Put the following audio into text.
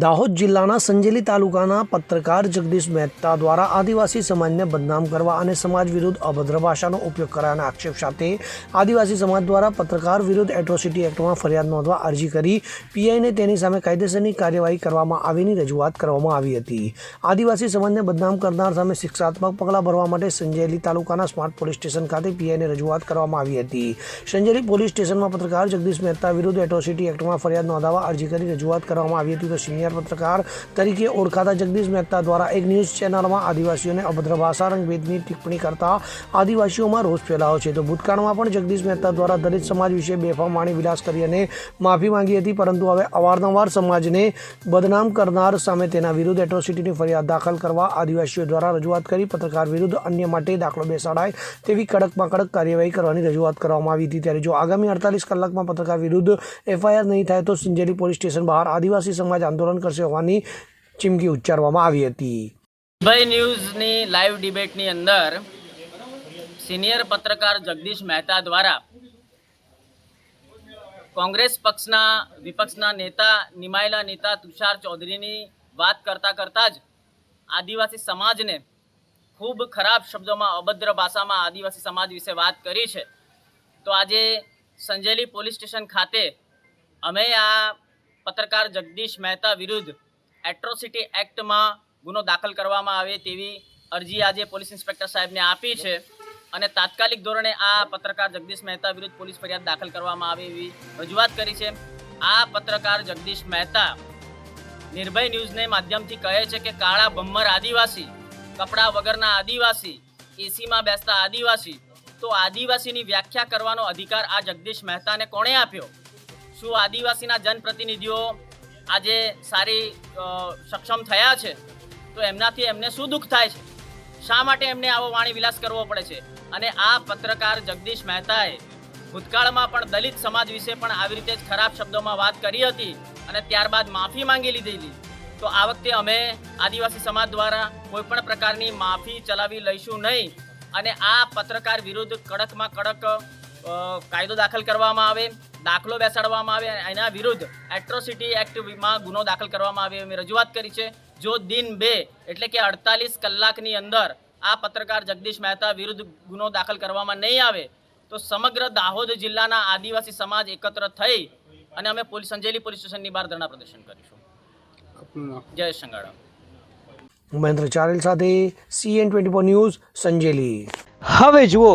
દાહોદ જિલ્લાના સંજેલી તાલુકાના પત્રકાર જગદીશ મહેતા દ્વારા આદિવાસી સમાજને બદનામ કરવા અને સમાજ વિરુદ્ધ અભદ્ર ભાષાનો ઉપયોગ કરાયાના આક્ષેપ સાથે આદિવાસી સમાજ દ્વારા પત્રકાર વિરુદ્ધ એટ્રોસિટી એક્ટમાં ફરિયાદ નોંધવા અરજી કરી પીઆઈને તેની સામે કાયદેસરની કાર્યવાહી કરવામાં આવીની રજૂઆત કરવામાં આવી હતી. આદિવાસી સમાજને બદનામ કરનાર સામે શિક્ષાત્મક પગલાં ભરવા માટે સંજેલી તાલુકાના સ્માર્ટ પોલીસ સ્ટેશન ખાતે પીઆઈને રજૂઆત કરવામાં આવી હતી. સંજેલી પોલીસ સ્ટેશનમાં પત્રકાર જગદીશ મહેતા વિરુદ્ધ એટ્રોસિટી એક્ટમાં ફરિયાદ નોંધાવવા અરજી કરી રજૂઆત કરવામાં આવી હતી તો સિનિયર પત્રકાર તરીકે ઓળખાતા જગદીશ મહેતા દ્વારા એક ન્યૂઝ ચેનલમાં આદિવાસીઓને અભદ્ર ભાષા રંગભેદની ટિપ્પણી કરતા આદિવાસીઓમાં રોષ ફેલાયો છે. તો ભૂતકાળમાં પણ જગદીશ મહેતા દ્વારા દલિત સમાજ વિશે બેફામ વાણી વિલાસ કરી અને માફી માંગી હતી, પરંતુ હવે અવારનવાર સમાજને બદનામ કરનાર સામે તેના વિરુદ્ધ એટ્રોસિટીની ફરિયાદ દાખલ કરવા આદિવાસીઓ દ્વારા રજૂઆત કરી. પત્રકાર વિરુદ્ધ અન્ય માટે દાખલો બેસાડાય તેવી કડકમાં કડક કાર્યવાહી કરવાની રજૂઆત કરવામાં આવી હતી. ત્યારે જો આગામી અડતાલીસ કલાકમાં પત્રકાર વિરુદ્ધ એફઆઈઆર નહીં થાય તો સિંજેલી પોલીસ સ્ટેશન બહાર આદિવાસી સમાજ આંદોલન કરશે હોવાની ચીમકી ઉચ્ચારવામાં આવી હતી. ભાઈ ન્યૂઝની લાઈવ ડિબેટની અંદર સિનિયર પત્રકાર જગદીશ મહેતા દ્વારા કોંગ્રેસ પક્ષના વિપક્ષના નેતા નિમાયેલા નેતા તુષાર ચૌધરીની વાત કરતા કરતાં જ આદિવાસી સમાજને ખૂબ ખરાબ શબ્દોમાં અભદ્ર ભાષામાં આદિવાસી સમાજ વિશે વાત કરી છે. તો આજે સંજેલી પોલીસ સ્ટેશન ખાતે અમે આ પત્રકાર જગદીશ મહેતા વિરુદ્ધ એટ્રોસિટી એક્ટમાં ગુનો દાખલ કરવામાં આવે તેવી અરજી આજે પોલીસ ઇન્સ્પેક્ટર સાહેબને આપી છે. અને તાત્કાલિક ધોરણે આ પત્રકાર જગદીશ મહેતા વિરુદ્ધ પોલીસ ફરિયાદ દાખલ કરવામાં આવે એવી રજૂઆત કરી છે. આ પત્રકાર જગદીશ મહેતા નિર્ભય ન્યૂઝને માધ્યમથી કહે છે કે કાળા બમ્મર આદિવાસી, કપડાં વગરના આદિવાસી, એસીમાં બેસતા આદિવાસી, તો આદિવાસીની વ્યાખ્યા કરવાનો અધિકાર આ જગદીશ મહેતાને કોણે આપ્યો? શું આદિવાસીના જનપ્રતિનિધિઓ આજે સારી સક્ષમ થયા છે? તો એમનાથી એમને શું દુઃખ થાય છે? શા માટે એમને આવો વાણી વિલાસ કરવો પડે છે? અને આ પત્રકાર જગદીશ મહેતાએ ભૂતકાળમાં પણ દલિત સમાજ વિશે પણ આવી રીતે જ ખરાબ શબ્દોમાં વાત કરી હતી અને ત્યારબાદ માફી માંગી લીધેલી તો આ વખતે અમે આદિવાસી સમાજ દ્વારા કોઈ પણ પ્રકારની માફી ચલાવી લઈશું નહીં. અને આ પત્રકાર વિરુદ્ધ કડકમાં કડક કાયદો દાખલ કરવામાં આવે દાખલો બેસાડવામાં આવે એના વિરુદ્ધ એટ્રોસિટી એક્ટમાં ગુનો દાખલ કરવામાં આવે મેં રજૂઆત કરી છે. જો દિન બે એટલે કે અડતાલીસ કલાકની અંદર આ પત્રકાર જગદીશ મહેતા વિરુદ્ધ ગુનો દાખલ કરવામાં નહીં આવે તો સમગ્ર દાહોદ જિલ્લાના આદિવાસી સમાજ એકત્ર થઈ અને અમે પોલીસ સંજેલી પોલીસ સ્ટેશનની બહાર ધરણા પ્રદર્શન કરીશું. જય સંગાડા મહેન્દ્ર ચારેલ સાથે CN twenty four news Sanjeli. હવે જુઓ